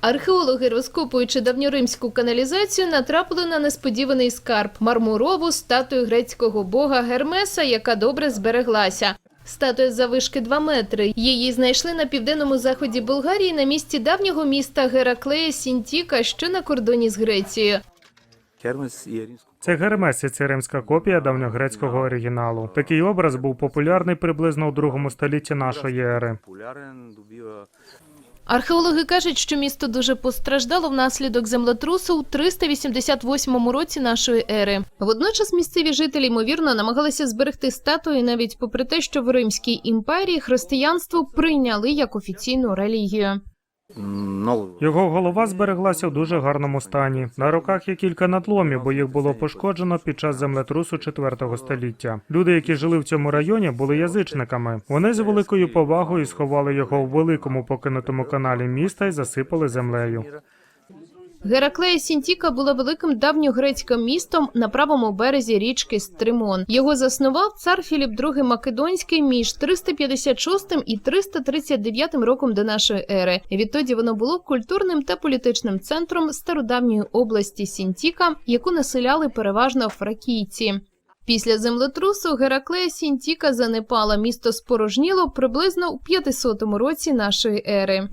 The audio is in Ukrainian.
Археологи, розкопуючи давньоримську каналізацію, натрапили на несподіваний скарб мармурову статую грецького бога Гермеса, яка добре збереглася. Статуя завишки 2 метри. Її знайшли на південному заході Болгарії на місці давнього міста Гераклея Сінтіка, що на кордоні з Грецією. Це Гермес і це римська копія давньогрецького оригіналу. Такий образ був популярний приблизно у другому столітті нашої ери. Археологи кажуть, що місто дуже постраждало внаслідок землетрусу у 388 році нашої ери. Водночас місцеві жителі ймовірно намагалися зберегти статуї, навіть попри те, що в Римській імперії християнство прийняли як офіційну релігію. Його голова збереглася в дуже гарному стані. На руках є кілька надломів, бо їх було пошкоджено під час землетрусу 4 століття. Люди, які жили в цьому районі, були язичниками. Вони з великою повагою сховали його в великому покинутому каналі міста і засипали землею. Гераклея Сінтіка була великим давньогрецьким містом на правому березі річки Стримон. Його заснував цар Філіп II Македонський між 356 і 339 роком до нашої ери. Відтоді воно було культурним та політичним центром стародавньої області Сінтіка, яку населяли переважно фракійці. Після землетрусу Гераклея Сінтіка занепала. Місто спорожніло приблизно у 500 році нашої ери.